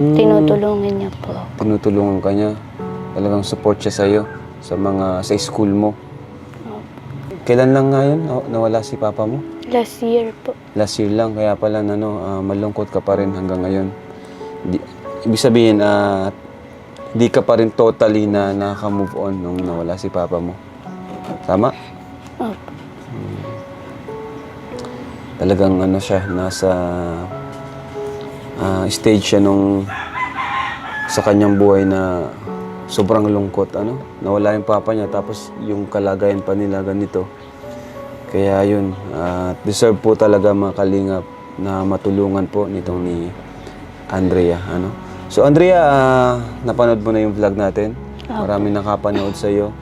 Tinutulungan niya po. Tinutulungan ka niya. Talagang support siya sa'yo sa mga sa school mo. Kailan lang nga yun na- nawala si papa mo? Last year po. Last year lang, kaya pala ano, ah, malungkot ka pa rin hanggang ngayon. Di, ibig sabihin, ah, di ka pa rin totally na nakaka-move on nung nawala si papa mo. Tama? Opo. Talagang ano siya, nasa ah, stage siya nung sa kanyang buhay na sobrang lungkot. Ano? Nawala yung papa niya, tapos yung kalagayan pa nila ganito. Kaya yun, ah, deserve po talaga mga kalingap na matulungan po nitong ni Andrea. Ano? So Andrea, ah, napanood mo na yung vlog natin. Maraming nakapanood sa iyo.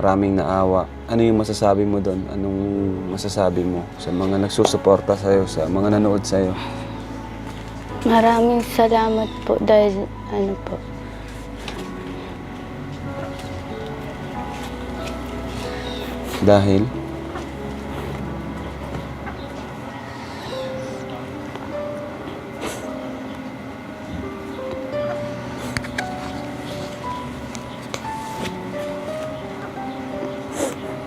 Maraming naawa. Ano yung masasabi mo doon? Anong masasabi mo sa mga nagsusuporta sa iyo, sa mga nanood sa iyo? Maraming salamat po dahil ano po. Dahil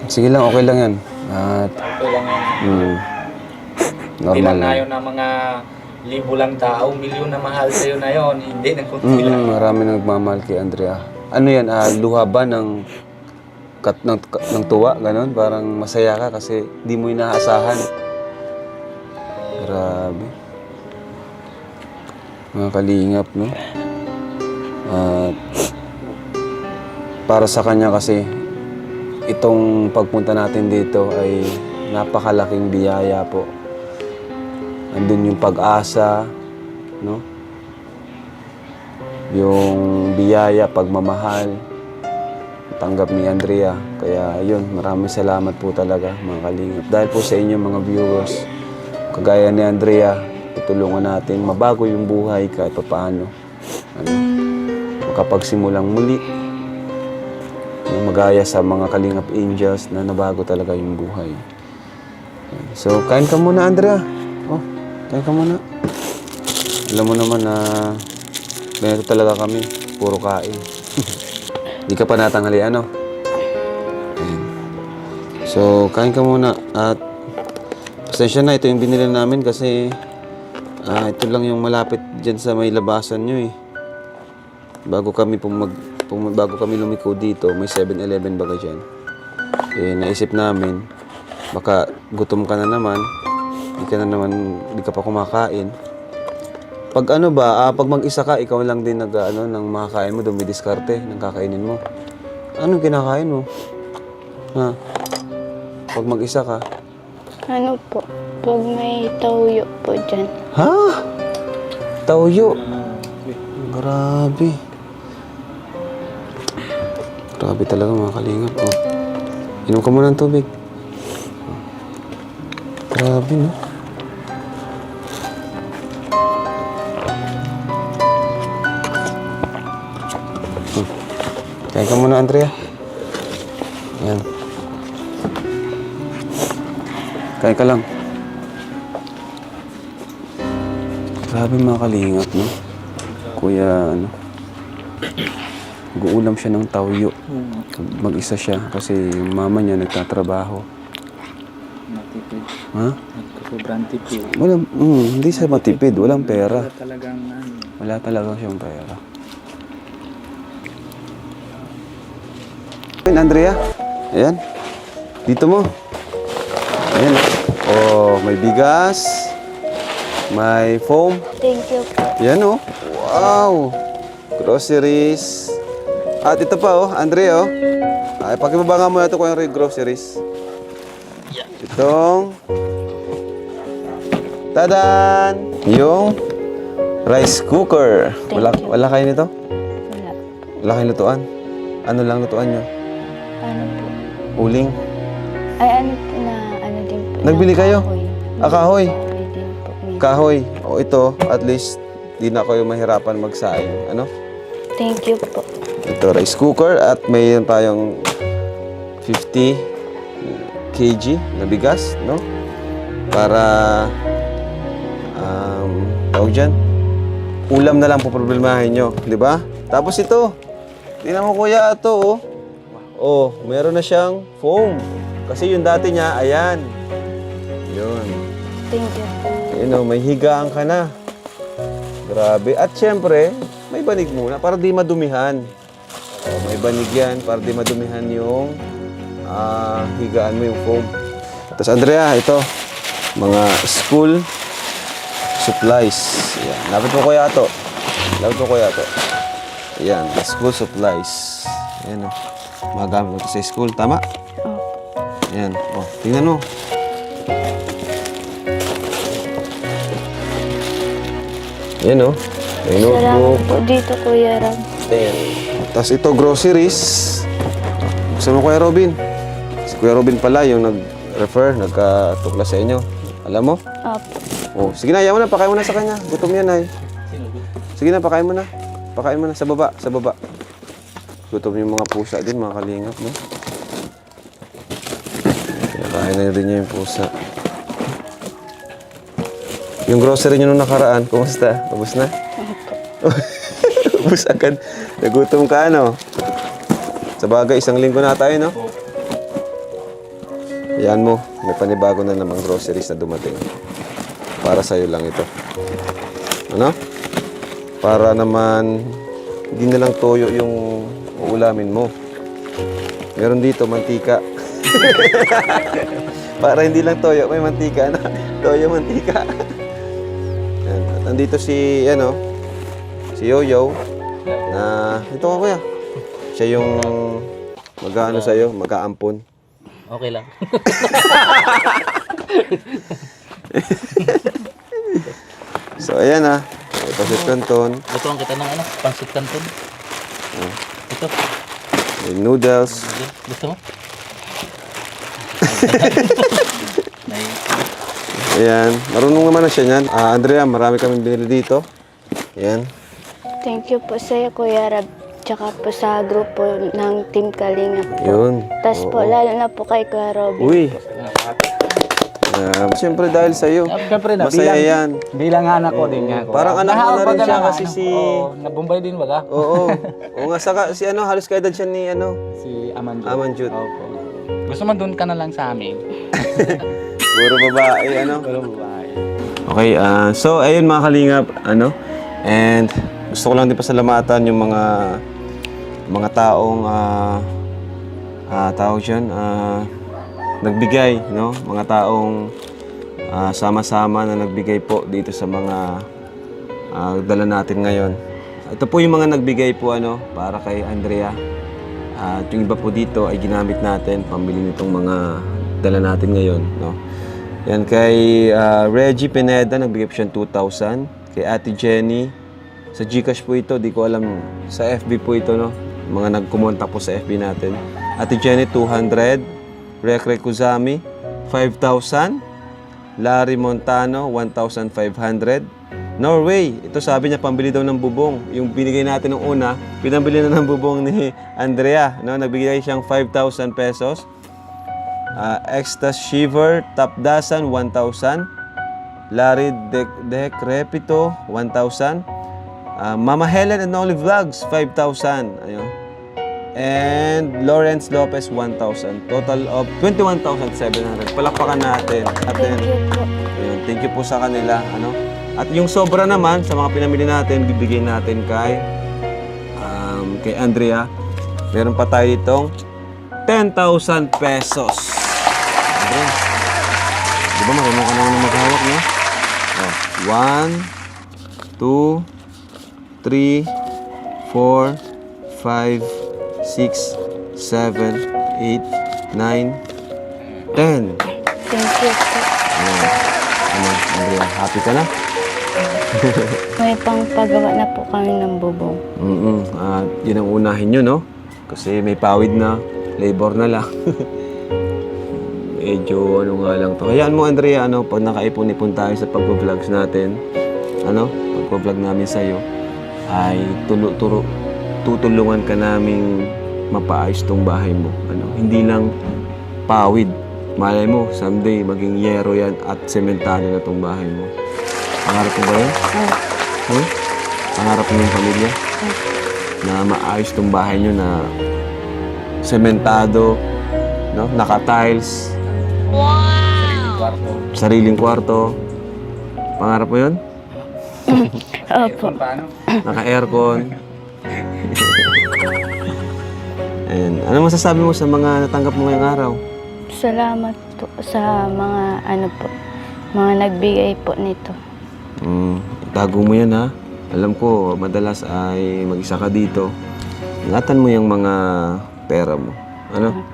Sige lang, okay lang yan. At, Okay lang yan. mm, normal Bilang lang. na yun ng mga libo lang tao, milyon na mahal sa'yo na yon hindi na kunti lang. Mm, marami nagmamahal kay Andrea. Ano yan, ah, luha ba ng, kat, ng, ng tuwa, ganon? Parang masaya ka kasi di mo inaasahan. Grabe. Mga kalingap, no? At para sa kanya kasi, itong pagpunta natin dito ay napakalaking biyaya po. Andun yung pag-asa, no? yung biyaya, pagmamahal, tanggap ni Andrea. Kaya yun, maraming salamat po talaga mga kalingap. Dahil po sa inyo mga viewers, kagaya ni Andrea, tutulungan natin mabago yung buhay kahit papaano. Ano, makapagsimulang muli. Magaya sa mga kalingap angels na nabago talaga yung buhay. So, kain ka muna, Andrea. Oh, kain ka muna. Alam mo naman na ganito talaga kami. Puro kain. Hindi ka pa natanghali, ano? Ayan. So, kain ka muna. At, pasensya na, ito yung binili namin kasi ah, ito lang yung malapit dyan sa may labasan nyo eh. Bago kami pumag, pum, bago kami lumiko dito, may 7-Eleven baga dyan. Eh, naisip namin, baka gutom ka na naman, hindi ka na naman, hindi ka pa kumakain. Pag ano ba, ah, pag mag-isa ka, ikaw lang din nag, ano, ng makakain mo, dumidiskarte ng kakainin mo. Anong kinakain mo? Ha? Pag mag-isa ka? Ano po? Pag may tauyo po dyan. Ha? Tauyo. Grabe. Grabe talaga mga kalingap. Oh. Inom ka muna ng tubig. Grabe, no? Hmm. Kain ka muna, Andrea. Yan. Kain ka lang. Grabe mga kalingap, no? Kuya, ano? Guulam siya ng tawyo. Mag-isa siya kasi mama niya nagtatrabaho. Matipid. Ha? Sobrang tipid. Wala, mm, hindi siya matipid. Walang pera. Talagang ano. Wala talaga siyang pera. Ayan, Andrea. Ayan. Dito mo. Ayan. Oh, may bigas. May foam. Thank you po. Yan oh. Wow. Groceries. At ito pa oh, Andre oh. Ay, pakibaba nga muna ito kung yung groceries. Itong Tadan! Yung rice cooker. Thank Wala, you. wala kayo nito? Wala. Wala kayong lutuan? Ano lang lutuan nyo? Ano po? Uling? Ay, ano po na, ano din po. Nagbili na kayo? kahoy. Ah, kahoy. Kahoy. O ito, at least di na kayo mahirapan magsaing. Ano? Thank you po. Ito, rice cooker at mayroon tayong 50 kg na bigas, no? Para, tawag dyan, ulam na lang po problemahin nyo, di ba? Tapos ito, tingnan mo kuya ito, oh. Oh, meron na siyang foam. Kasi yung dati niya, ayan. Yun. Thank you. Ayun oh, may higaan ka na. Grabe. At syempre, may banig muna para di madumihan. Oh, may banig yan para di madumihan yung ah, higaan mo yung foam. Tapos Andrea, ito, mga school supplies. Yan. Lapit mo kuya ito. Lapit mo kuya ito. Yan, the school supplies. Yan o. Magamit mo ito sa school. Tama? Opo. Yan. O, tingnan mo. Yan o. May notebook. Po dito, Kuya Ram. Tapos ito, groceries. Gusto mo, Kuya Robin? Si Kuya Robin pala yung nag-refer, nagkatukla sa inyo. Alam mo? Oh, sige na, mo na, pakain mo na sa kanya. Gutom yan, ay. Sige na, pakain mo na. Pakain mo na, sa baba, sa baba. Gutom yung mga pusa din, mga kalingap, no? Kinakain na rin niya yung pusa. Yung grocery niyo nung nakaraan, kumusta? Ubus na? Ubus agad. Nagutom ka, ano? Sa bagay, isang linggo na tayo, no? Yan mo, may panibago na namang groceries na dumating. Para sa'yo lang ito. Ano? Para naman, hindi na lang toyo yung uulamin mo. Meron dito, mantika. Para hindi lang toyo, may mantika na. Toyo, mantika. Nandito si, ano, si Yoyo, na, ito ka kuya. Siya yung mag-ano sa'yo, mag-aampon. Okay lang. So, ayan ah. May pasit kanton, Gusto kita ng ano? Pansit canton. Ito. may noodles. Gusto mo? Ayan. Marunong naman na siya niyan. Ah, Andrea, marami kami binili dito. Ayan. Thank you po sa iyo, Kuya Rab. Tsaka po sa grupo ng Team Kalingap po. Yun. Tapos po, lalo na po kay Kuya Robin. Uy. Ah, Siyempre dahil sa'yo. Siyempre na, Masaya bilang- yan. Bilang anak ko din nga. Parang anak mo na rin siya kasi si... Oo, nabumbay din baga. Oo. Oo nga, saka si ano, halos kaya siya ni ano, Si Amanjo. Amanjut. Opo. Gusto mo doon ka na lang sa amin. Puro babae, ano. Pero babae. Okay, ah, so ayun mga kalingap, ano, and gusto ko lang din pasalamatan yung mga mga taong ah ah, tawag dyan, ah, nagbigay, no? Mga taong ah, sama-sama na nagbigay po dito sa mga ah, dala natin ngayon. Ito po yung mga nagbigay po ano para kay Andrea. At yung iba po dito ay ginamit natin pambili nitong mga dala natin ngayon, no? Yan kay ah, Reggie Pineda, nagbigay po siya ng 2,000. Kay Ate Jenny, sa Gcash po ito, di ko alam, sa FB po ito, no? Mga nagkumontak po sa FB natin. Ate Jenny, 200. Rekre Kuzami, 5,000. Larry Montano, 1,500. Norway, ito sabi niya pambili daw ng bubong. Yung binigay natin nung una, pinambili na ng bubong ni Andrea. No? Nagbigay siyang 5,000 pesos. Uh, Extas Shiver, Tapdasan, 1,000. Larry De Decrepito, 1,000. Ah, Mama Helen and Only Vlogs, 5,000. Ayun. And Lawrence Lopez, 1,000. Total of 21,700. Palakpakan natin. At Thank you po. Ayun, thank you po sa kanila. Ano? At yung sobra naman sa mga pinamili natin, bibigay natin kay um, kay Andrea. Meron pa tayo ditong 10,000 pesos. Andrea, di ba marunong ka naman na maghawak, no? Oh, one, two, three, four, five, six, seven, eight, nine, ten. Thank you po. Ayan. Ano, Andrea, happy ka na? May pangpagawa na po kami ng bubong. Mm At yun ang unahin nyo, no? Kasi may pawid na, labor na lang. Medyo ano nga lang to. Hayaan mo, Andrea, ano, pag nakaipon-ipon tayo sa pag-vlogs natin, ano, pag-vlog namin sa'yo, ay tulo, turo, tutulungan ka naming mapaayos tong bahay mo. Ano, hindi lang pawid. Malay mo, someday maging yero yan at sementado na tong bahay mo. Pangarap mo ba yun? Ah, Hmm? pangarap mo yung pamilya? Na maayos tong bahay nyo na sementado, no? naka-tiles, Sariling kwarto. sariling kwarto. Pangarap mo yun? Opo. Paano? Naka-aircon. And ano masasabi mo sa mga natanggap mo ngayong araw? Salamat po sa mga ano po, mga nagbigay po nito. Mm, itago mo yan ha. Alam ko, madalas ay mag-isa ka dito. Ingatan mo yung mga pera mo. Ano?